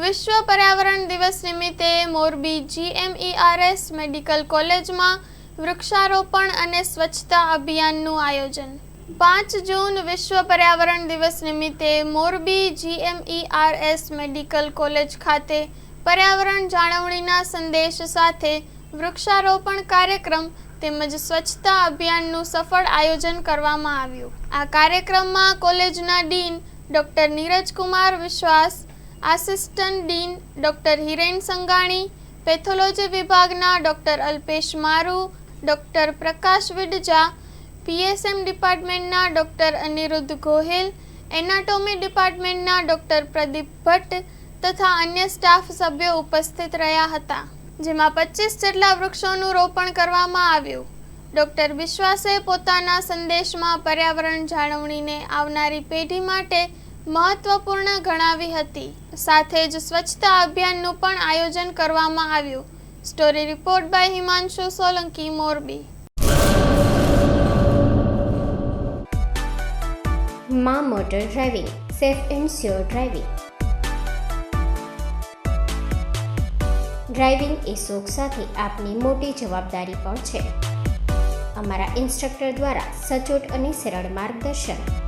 વિશ્વ પર્યાવરણ દિવસ નિમિત્તે મોરબી જીએમઈઆરએસ મેડિકલ કોલેજમાં વૃક્ષારોપણ અને સ્વચ્છતા અભિયાનનું આયોજન. પાંચ જૂન વિશ્વ પર્યાવરણ દિવસ નિમિત્તે મોરબી જીએમઈઆરએસ મેડિકલ કોલેજ ખાતે પર્યાવરણ જાળવણીના સંદેશ સાથે વૃક્ષારોપણ કાર્યક્રમ તેમજ સ્વચ્છતા અભિયાનનું સફળ આયોજન કરવામાં આવ્યું. આ કાર્યક્રમમાં કોલેજના dean doctor Neerajkumar Vishwas assistant dean doctor Hiren Sanghani pathology વિભાગના doctor Alpesh Maru doctor Prakash Vidja PSM ડિપાર્ટમેન્ટના doctor Aniruddh Gohil anatomy ડિપાર્ટમેન્ટના ડોક્ટર પ્રદીપ ભટ્ટ તથા અન્ય સ્ટાફ સભ્યો ઉપસ્થિત રહ્યા હતા, જેમાં પચીસ જેટલા વૃક્ષોનું રોપણ કરવામાં આવ્યું. ડોક્ટર વિશ્વાસે પોતાના સંદેશમાં પર્યાવરણ જાળવણીને આવનારી પેઢી માટે મહત્વપૂર્ણ ગણાવી હતી. સાથે જ સ્વચ્છતા અભિયાનનું પણ આયોજન કરવામાં આવ્યું. Story report by Himanshu Solanki Morbi. મા motor driving, safe and sure driving. Driving એ શોખ સાથે આપની મોટી જવાબદારી પણ છે. અમારા ઇન્સ્ટ્રક્ટર દ્વારા સચોટ અને સરળ માર્ગદર્શન.